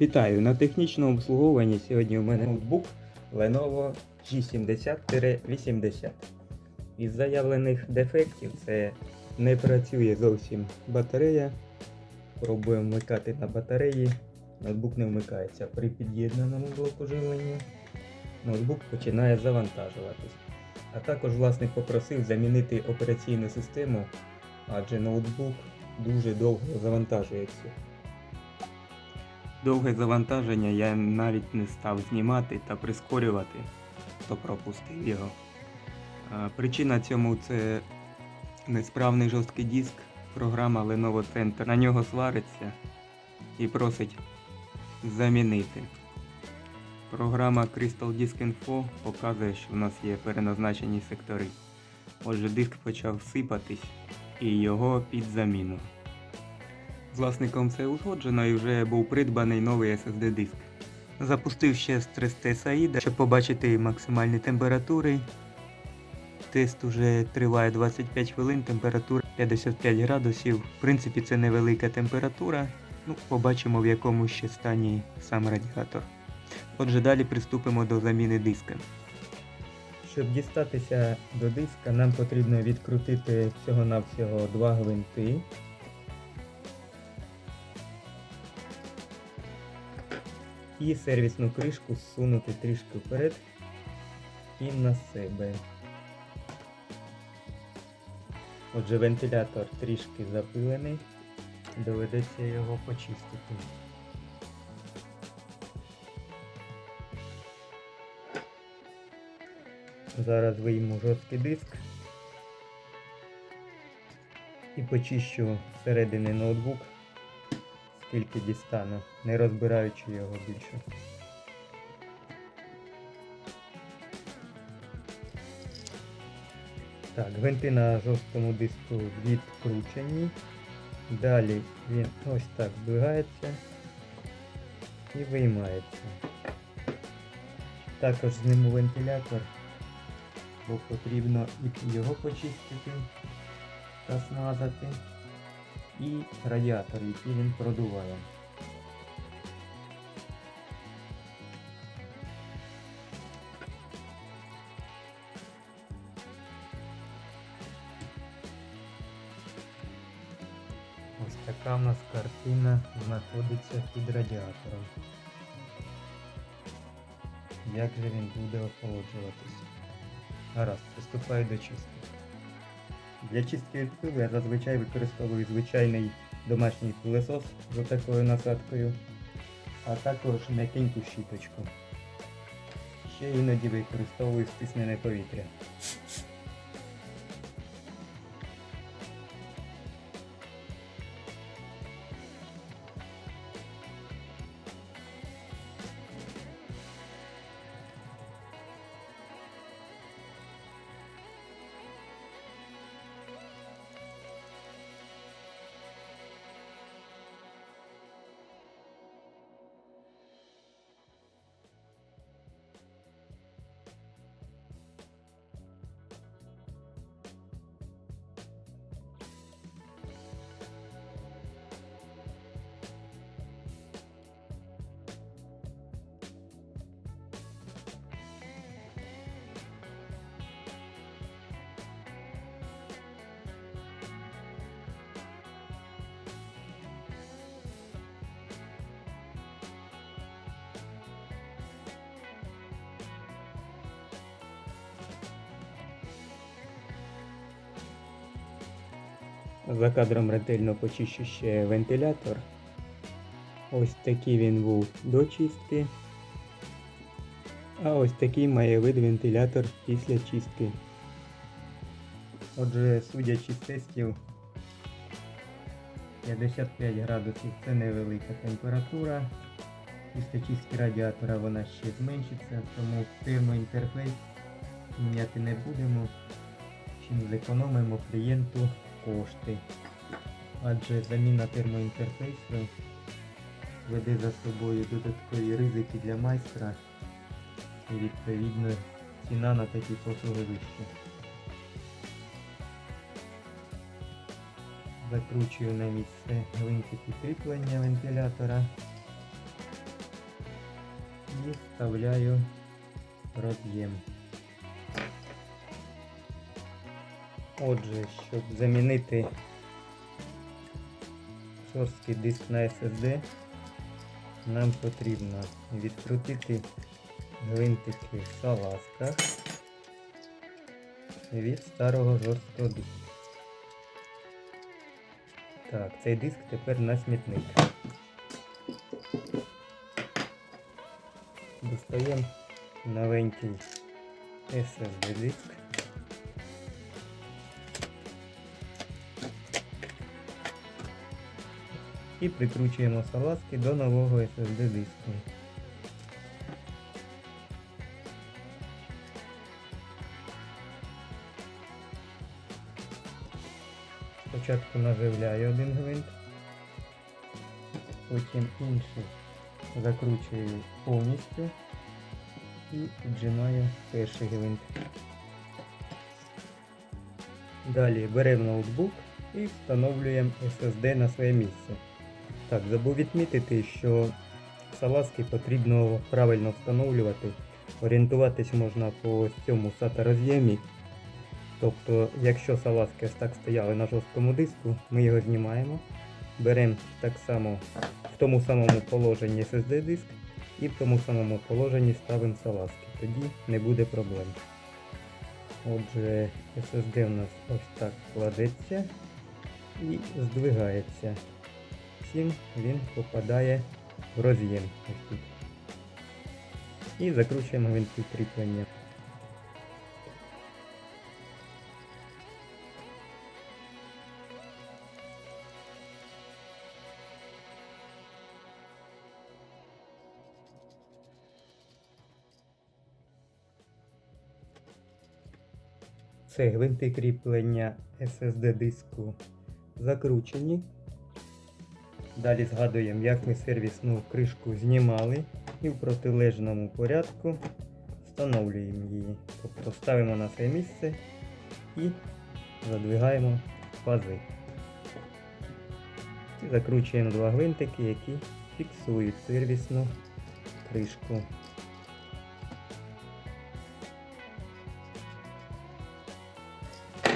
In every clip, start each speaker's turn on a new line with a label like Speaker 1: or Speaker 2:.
Speaker 1: Вітаю! На технічному обслуговуванні сьогодні у мене ноутбук Lenovo G70-80. Із заявлених дефектів це не працює зовсім батарея. Пробуємо вмикати на батареї. Ноутбук не вмикається при під'єднаному блоку живлення. Ноутбук починає завантажуватись. А також власник попросив замінити операційну систему, адже ноутбук дуже довго завантажується. Довге завантаження я навіть не став знімати та прискорювати, то пропустив його. Причина цьому це несправний жорсткий диск, програма Lenovo Center. На нього свариться і просить замінити. Програма Crystal Disk Info показує, що в нас є переназначені сектори. Отже, диск почав сипатись і його під заміну. Власником це узгоджено і вже був придбаний новий SSD диск. Запустив ще стрес-тест AIDA, щоб побачити максимальні температури. Тест уже триває 25 хвилин, температура 55 градусів. В принципі, це невелика температура. Ну, побачимо в якому ще стані сам радіатор. Отже, далі приступимо до заміни диска. Щоб дістатися до диска, нам потрібно відкрутити всього-навсього два гвинти. І сервісну кришку зсунути трішки вперед і на себе. Отже, вентилятор трішки запилений, доведеться його почистити. Зараз вийму жорсткий диск і почищу зсередини ноутбук, скільки дістану, не розбираючи його більше. Так, гвинти на жорсткому диску відкручені. Далі він ось так збігається і виймається. Також зніму вентилятор, бо потрібно і його почистити та смазати. І радіатор, який він продуває. Ось така в нас картина знаходиться під радіатором. Як же він буде охолоджуватись? Гаразд, приступаю до чистки. Для чистки від пилу я зазвичай використовую звичайний домашній пилосос з такою насадкою, а також м'якеньку щіточку. Ще іноді використовую стиснене повітря. За кадром ретельно почищу ще вентилятор. Ось такий він був до чистки. А ось такий має вид вентилятор після чистки. Отже, судячи з тестів, 55 градусів це невелика температура. Після чистки радіатора вона ще зменшиться, тому термоінтерфейс міняти не будемо. Чим зекономимо клієнту кошти. Адже заміна термоінтерфейсу веде за собою додаткові ризики для майстра і відповідно ціна на такі послуги вища. Закручую на місце гвинтики кріплення вентилятора і вставляю роз'єм. Отже, щоб замінити жорсткий диск на SSD, нам потрібно відкрутити гвинтики в салазках від старого жорсткого диску. Так, цей диск тепер на смітник. Достаємо новенький SSD диск. І прикручуємо салазки до нового SSD диску. Спочатку наживляю один гвинт, потім інший закручую повністю і піджимаю перший гвинт. Далі беремо ноутбук і встановлюємо SSD на своє місце. Так, забув відмітити, що салазки потрібно правильно встановлювати. Орієнтуватись можна по цьому SATA роз'ємі. Тобто, якщо салазки ось так стояли на жорсткому диску, ми його знімаємо, беремо так само в тому самому положенні SSD диск і в тому самому положенні ставимо салазки. Тоді не буде проблем. Отже, SSD у нас ось так кладеться і здвигається. Цим він попадає в роз'єм. І закручуємо гвинти кріплення. Це гвинти кріплення SSD диску закручені. Далі згадуємо, як ми сервісну кришку знімали і в протилежному порядку встановлюємо її. Тобто ставимо на своє місце і задвигаємо пази. І закручуємо два гвинтики, які фіксують сервісну кришку.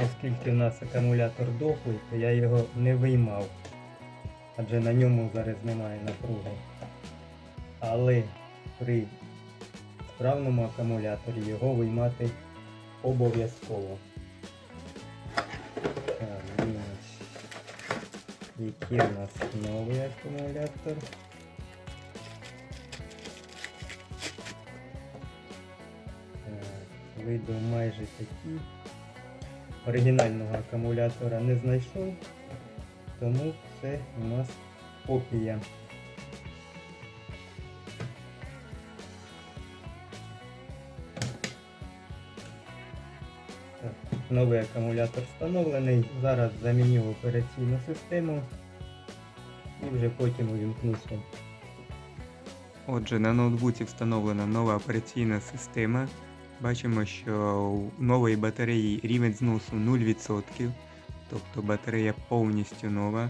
Speaker 1: Оскільки в нас акумулятор дохлий, то я його не виймав, адже на ньому зараз немає напруги. Але при справному акумуляторі його виймати обов'язково. Який у нас новий акумулятор. Виду майже такі. Оригінального акумулятора не знайшов, тому це у нас копія. Новий акумулятор встановлений. Зараз заміню операційну систему і вже потім увімкнуся. Отже, на ноутбуці встановлена нова операційна система. Бачимо, що у нової батареї рівень зносу 0%, тобто батарея повністю нова.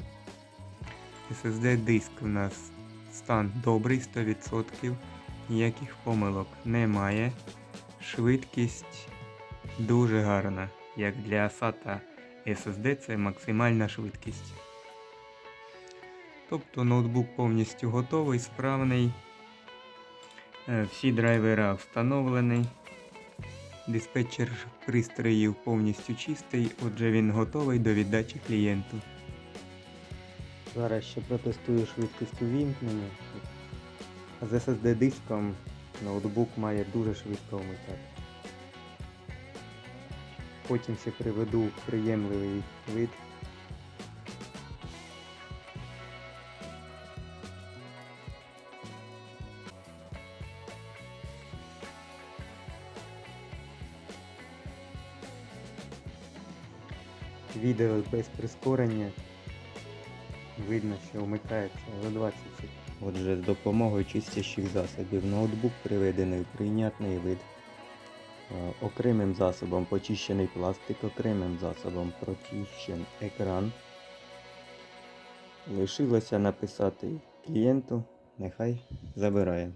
Speaker 1: SSD диск у нас стан добрий 100%, ніяких помилок немає. Швидкість дуже гарна. Як для SATA SSD це максимальна швидкість. Тобто ноутбук повністю готовий, справний. Е, Всі драйвера встановлені. Диспетчер пристроїв повністю чистий, отже він готовий до віддачі клієнту. Зараз ще протестую швидкість увімкнення. З SSD диском ноутбук має дуже швидко вмикати. Потім ще приведу приємливий вид. Відео без прискорення. Видно, що вмикається за 20 секунд. Отже, з допомогою чистящих засобів ноутбук приведений в прийнятний вид. Е, Окремим засобом почищений пластик, окремим засобом прочищен екран. Лишилося написати клієнту, нехай забирає.